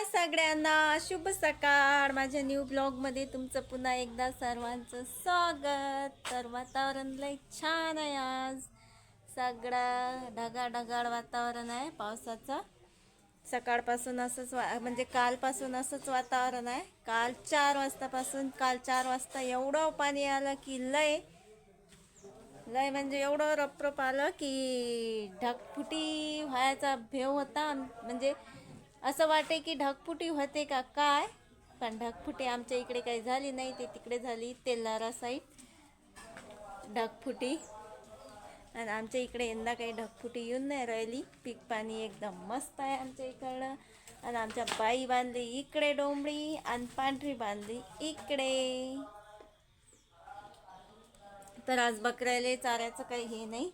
हाय सगळ्यांना शुभ सकाळ. माझ्या न्यू ब्लॉगमध्ये तुमचं पुन्हा एकदा सर्वांचं स्वागत. तर वातावरण लय छान आहे आज. सगळा ढगाळ ढगाळ वातावरण आहे पावसाचं. सकाळपासून असंच वा म्हणजे कालपासून असंच वातावरण आहे. काल चार वाजतापासून काल चार वाजता एवढं पाणी आलं की लय लय म्हणजे एवढं रपरप आलं की ढगफुटी व्हायचा भेव होता. म्हणजे असं वाटे की ढगफुटी होते का काय? पण ढगफुटी आमच्या इकडे काही झाली नाही ते तिकडे झाली तेलारा साईड. ढगफुटी. आणि आमच्या इकडे यंदा काही ढगफुटी येऊन नाही राहिली. पीक पाणी एकदम मस्त आहे आमच्या इकडं. आणि आमच्या बाई बांधली इकडे डोंबळी आणि पांढरी बांधली इकडे. तर आज बकऱ्याला चाऱ्याचं काही हे नाही.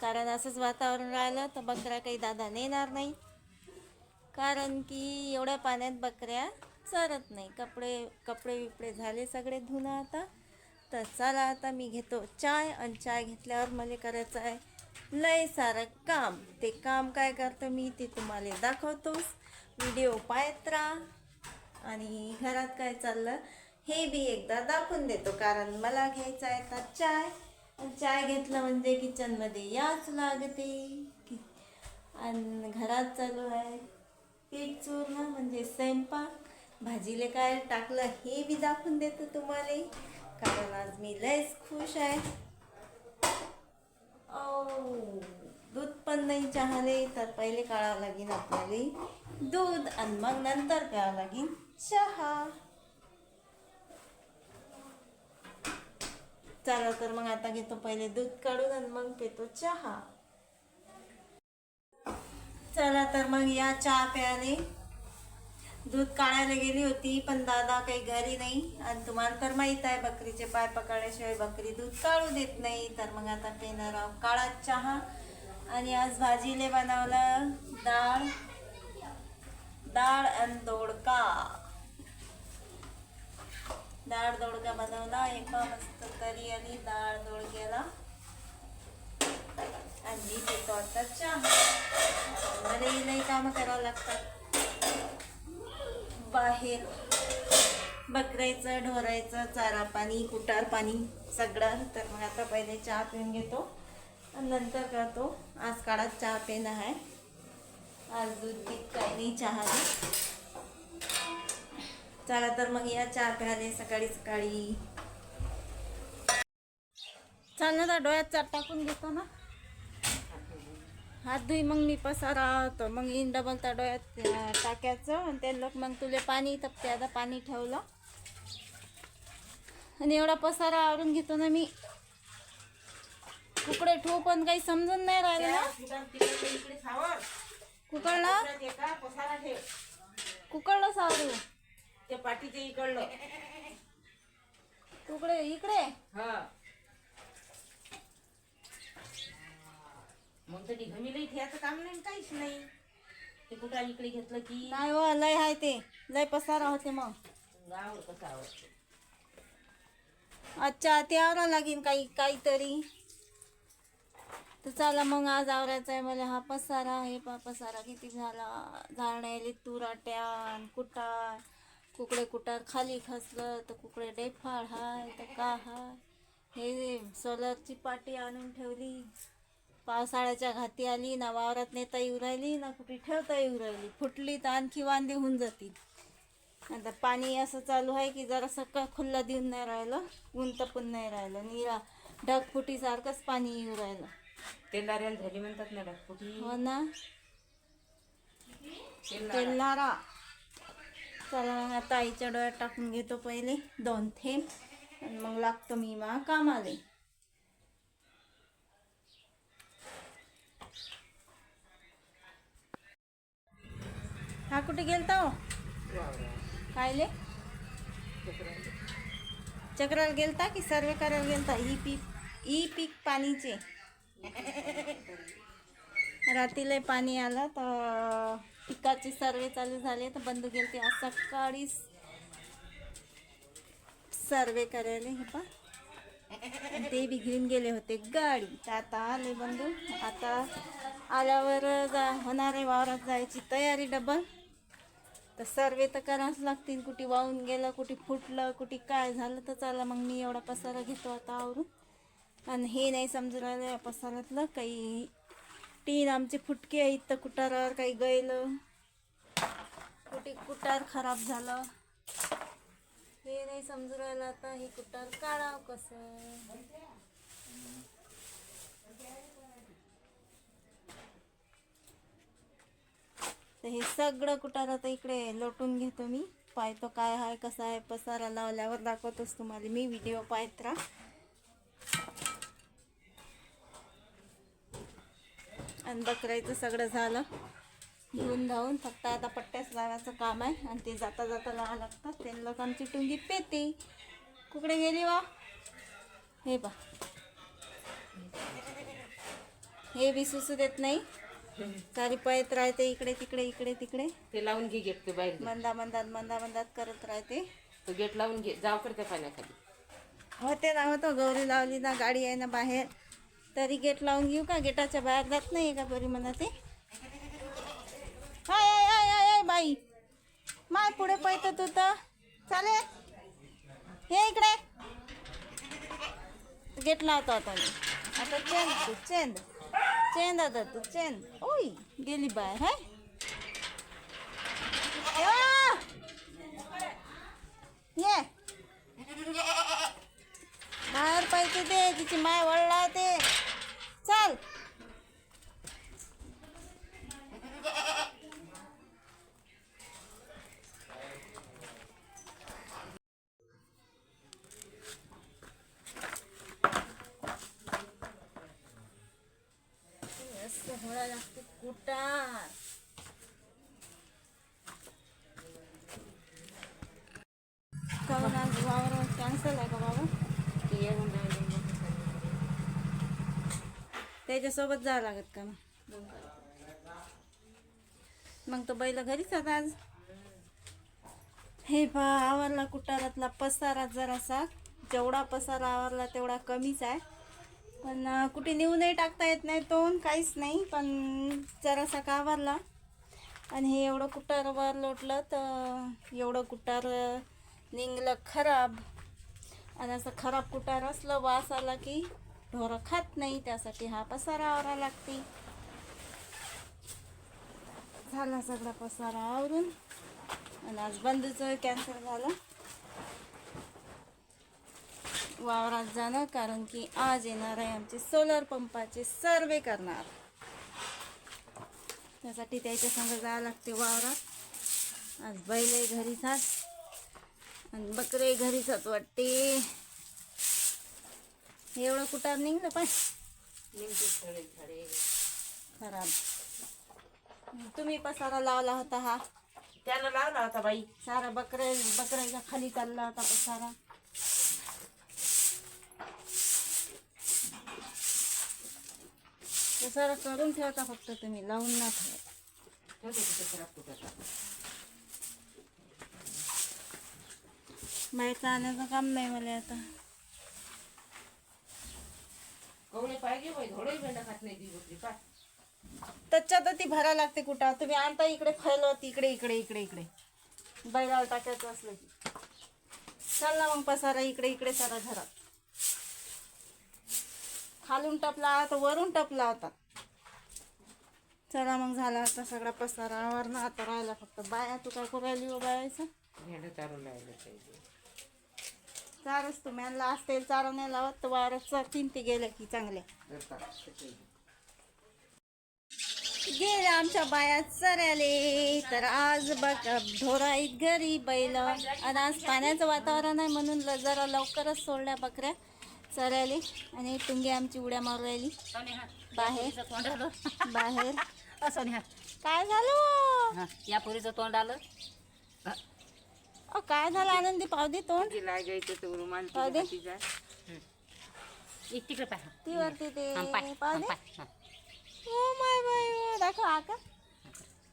कारण असंच वातावरण राहिलं तर बकऱ्या काही दादा नेणार नाही. कारण की एवढ्या पाण्यात बकऱ्या चरत नाही. कपडे कपडे विपडे झाले सगळे धुणं आता. तर चला आता मी घेतो चाय आणि चाय घेतल्यावर मला करायचं आहे लय सारं काम. ते काम काय करतं मी ते तुम्हाला दाखवतोच व्हिडिओ पाहत राहा. आणि घरात काय चाललं हे बी एकदा दाखवून देतो कारण मला घ्यायचं आहे तर चाय. आणि चाय घेतलं म्हणजे किचनमध्ये याच लागते. आणि घरात चालू आहे. पीठ चूर्ण म्हणजे स्वयंपाक. भाजीले काय टाकलं हे बी दाखवून देतो तुम्हाला. कारण आज मी लयच खुश आहे. दूध पण नाही चहाले तर पहिले काढावं लागेल आपल्याला. दूध आणि मग नंतर प्यावं लागेल चहा. चला तर मग आता घेतो पहिले दूध काढून आणि मग पितो चहा. चला तर मग या चहा प्याने. दूध काढायला गेली होती पण दादा काही घरी नाही. आणि तुम्हाला तर माहीत आहे बकरीचे पाय पकडल्याशिवाय बकरी दूध काढू देत नाही. तर मग आता पिणार आहोत काळा चहा. आणि आज भाजीले बनवलं डाळ. डाळ आणि दोडका. डाळ दोडका बनवला. एका मस्त तरी आली डाळ दोडक्याला. आणि मी पितो आता चहा मला नाही कामं करावं लागतात. बाहेर बकरायचं ढोरायचं चारा पाणी कुटार पाणी सगळं. तर मग आता पहिले चहा पिऊन घेतो आणि नंतर करतो. आज काळात चहा पिणं आहे. आज दूध पीत काही नाही चहा चला तर मग या चहा प्याले सकाळी सकाळी. चाल तर डोळ्यात चार टाकून घेतो ना. हात धुई मग मी पसारा तर मग येईन डबल त्या डोळ्यात अं, टाकायचं आणि ते लोक मग तुले पाणी तपते. आता पाणी ठेवलं. आणि एवढा पसारा आवरून घेतो ना मी. कुकडे ठेवू पण काही समजून नाही राहिलं ना. कुकडला? कुकडला सावरू ते पाठीचे इकडलं. कुकडे इकडे? मग तर ढिगमिलही ठेवायचं काम नाही काहीच नाही. ते कुठं इकडे घेतलं की? नाही व लय आहे ते. लय पसारा होते मग. गावर कसं आवडतं अच्छा ते आवरा लागेल काही काहीतरी. तर चला मग आज आवरायचं आहे मला. हा पसारा हे पा पसारा किती झाला. झाडण्याले तुराट्या कुटार. कुकडे कुटार खाली खसलं तर कुकडे डेफाळ हाय तर का हाय. हे सोलरची पाटी आणून ठेवली. पावसाळ्याच्या घाती आली ना वावरात नेता येऊ राहिली ना कुठे ठेवता येऊ राहिली फुटली तर आणखी वांदे होऊन जातील. आता पाणी असं चालू आहे की जरा सकाळ खुल्ला देऊन नाही राहिलं ऊन तपून नाही राहिलं. निरा ढगफुटीसारखंच पाणी येऊ राहिलं. तेलाऱ्याला झाली म्हणतात ना कुठे हो ना. तेलारा चला मग आता आईच्या डोळ्यात टाकून घेतो पहिले दोन थेंब. आणि मग लागतो मी मा कामाले. हा कुठे गेलता हो? कायले चक्राला गेलता की सर्वे करायला गेलता? ई पीक ई पीक पाणीचे. रात्रीला पाणी आलं तर पिकाचे सर्वे चालू झाले तर बंद गेलते आज सकाळी सर्वे करायला हे पा ते बिघडून गेले होते गाडी. तर आता आले बंधू. आता आल्यावर जा होणार आहे वावरात जायची तयारी डबल. तर सर्वे तर करावंच लागतील. कुठे वाहून गेलं कुठे फुटलं कुठे काय झालं तर चला मग मी एवढा पसारा घेतो आता आवरून. आणि हे नाही समजून राहिलं या पसारातलं काही टीन आमचे फुटके आहेत तर कुटारावर काही गळलं. कुठे कुटार खराब झालं. हे नाही समजून राहिलं आता हे कुटार काढावं कसं? तर हे सगळं कुटार आता इकडे लोटून घेतो मी. पाहतो काय आहे कसा आहे पसारा लावल्यावर दाखवतोच तुम्हाला मी व्हिडिओ पाहत राहा. आणि बकरायचं सगळं झालं. घेऊन धावून फक्त आता पट्ट्याच लावायचं काम आहे. आणि ते जाता जाता लावा लागतात. ते आमची टुंगी पेते. कुकडे गेली वा? हे पा हे बी सुसू देत नाही. सारी पळत राहते इकडे तिकडे इकडे तिकडे. ते लावून घे गेट ते बाहेर. मंदा मंदात मंदा मंदात करत राहते. तो गेट लावून घे. जाव करते पाण्याखाली. होते ना होतो. गौरी लावली ना गाडी आहे ना बाहेर. तरी गेट लावून घेऊ का? गेटाच्या बाहेर जात नाही का बरी म्हणा ते हाय हाय हाय हाय बाई. माय पुढे पळत तू तर. चाले. हे इकडे. गेट लावतो आता मी. आता चेंद चेंद. चेन आता तू चेन ओय गेली बाहेर हाय ये. बाहेर पाहिजे ते तिची माय वळला ते. चल असं होळा लागते कुटार काहून आज आहे का बाबा येऊन त्याच्यासोबत जावं लागत का मग? मग तो बैल घरीच आता आज? हे पा आवरला कुटारातला पसारा जरासा. जेवढा पसारा आवरला तेवढा कमीच आहे. पण कुठे नेऊनही टाकता येत नाही तो काहीच नाही पण जरासा का आवरला? आणि हे एवढं कुटारवर लोटलं तर एवढं कुटार निघलं खराब. आणि असं खराब कुटार असलं वास आला की ढोरं खात नाही त्यासाठी हा पसारा आवरा लागते. झाला सगळा पसारा आवरून आणि आज बंदचं कॅन्सल झालं. वावरात जाणं कारण की आज येणार आहे आमचे सोलर पंपाचे सर्वे करणार. त्यासाठी त्याच्या संग जावं लागते वावरात. आज बैल घरीच आहात आणि बकरे घरीच वाटते. एवढं कुटार निघलं पण खराब. तुम्ही पसारा लावला होता हा. त्यानं लावला होता बाई. सारा बकरे बकऱ्याच्या खाली चालला होता पसारा. ते सारा करून ठेवता फक्त तुम्ही लावून ना ठेवा. बाहेरचं आणायचं काम नाही मला आता. कवळे पाहिजे बाई थोडे बेंडा खात नाही ती गोष्टी पाय. त्याच्यात ती भरा लागते कुठं. तुम्ही आणता इकडे फैलवत इकडे इकडे इकडे इकडे. बैलाला टाकायचं असलं की. चल ना मग पसारा इकडे इकडे सारा घरात. खालून टपला तर वरून टपला होता चला मग झाला आता सगळा पसारावर ना आता राहिला फक्त बाया. तू काय करू राहिली हो बायाचं? भेंड चारून लावलं पाहिजे. चारच तुम्ही आणला असतील चारा नाही लावत तर वारच तीन ते गेल्या की चांगल्या. गेले आमच्या बाया चऱ्याले तर आज बघ ढोरा आहेत घरी बैल. आणि आज पाण्याचं वातावरण आहे म्हणून जरा लवकरच सोडल्या बकऱ्या चऱ्याले आणि टुंगी आमची उड्या मारू राहिली. बाहेर. बाहेर. असं काय झालं? हा, या पोरीचं तोंड आलं. अ, काय झालं आनंदी? पावदी तोंड. लागायचं तो रुमाल पाव दे. तिचा एक तिकडे पाय हा. ती वरती ते हा, पाय हा, पावदी पाय हा. ओ माय बाय ओ, दाखव आका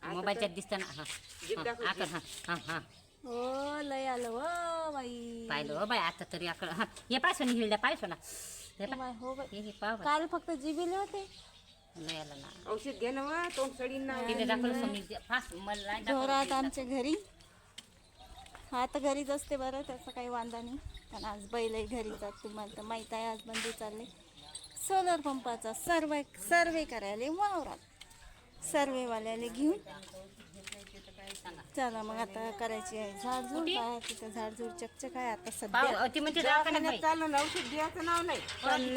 मोबाईलच्यात दिसतं ना हा. हा, आकड हा हा हा. हो लय आलं व बाई. पाहिलं हो बाय आता तरी आकड हा. ये पाय सोनी हिरड्या पाय सोना. हे पाय. हो बाई. हे हे पाव. काल फक्त जिबिले होते. नाही आला ना. औषध घे ना व, तोंड सडीन ना. तिने दाखवलं सोनी फास्ट मला नाही दाखवलं. ढोरात आमच्या घरी. हा तर घरीच असते बरं त्याचा काही वांदा नाही. पण आज बैलही घरी जात तुम्हाला तर माहीत आहे आज बंदी चालले. सोलर पंपाचा सर्वे सर्वे करायला वावरात. सर्वेवाल्याला घेऊन. चला मग आता करायची आहे झाडझूड काय तिथं झाडझूड चकचक आहे आता सध्या. म्हणते दवाखान्यात बाई. चाललं ना औषध घ्यायचं नाव नाही. पण.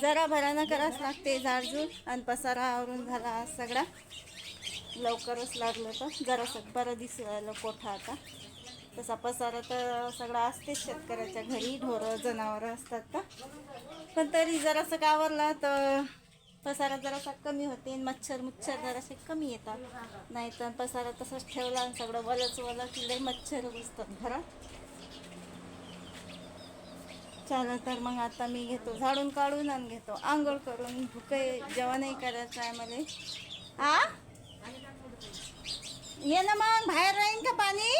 जरा भरानं करावंच लागते झाडझूड आणि पसारा आवरून झाला सगळा. लवकरच लागलं तर. जरासं बरं दिसलं कोठा आता. तसा पसारा तर सगळा असतेच शेतकऱ्याच्या घरी. ढोरं जनावरं असतात तर. पण तरी जरासं कावरला तर पसारा जरासा कमी होते. मच्छर मुच्छर जरासे कमी येतात. नाही तर पसारा तसाच ठेवला आणि सगळं वलच वलं की लई मच्छर घुसतात घरात. चला तर मग आता मी घेतो झाडून काढून आणि घेतो. आंघोळ करून. भुके जेवणही करायचं आहे मला. आ? ये ना मग बाहेर राहीन का पाणी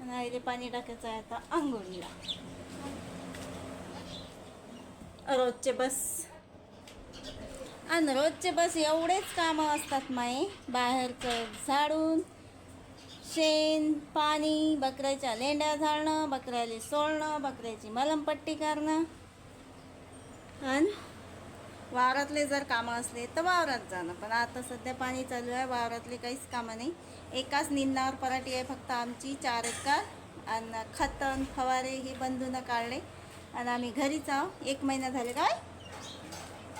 नाही रे पाणी टाकायचं आहे आता आंघोळीला रोजचे बस। आणि रोजचे बस एवढेच कामं असतात माये बाहेरचं झाडून शेण पाणी बकऱ्याच्या लेंड्या झाडणं बकऱ्याला सोडणं बकऱ्याची मलमपट्टी करणं. आणि वावरातले जर कामं असले तर वावरात जाणं. पण आता सध्या पाणी चालू आहे वावरातले काहीच कामं नाही. एकाच निंदावर पराठी आहे फक्त आमची चार एकर आणि खतन फवारे ही बंधून काढले. आणि आम्ही घरीच आहो. एक महिना झाले काय?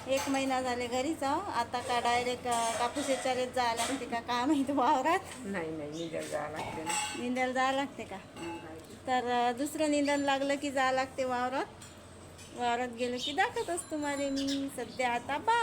एक महिना झाले घरीच आहो. आता का डायरेक्ट कापूस याच्यात जायला लागते का? काय माहिती वावरात? नाही नाही निघायला जावं लागते ना. निंदायला जावं लागते का? तर दुसरं निंदन लागलं की जावं लागते वावरात? वावरात गेलं की दाखवत असतो मला मी. सध्या आता बा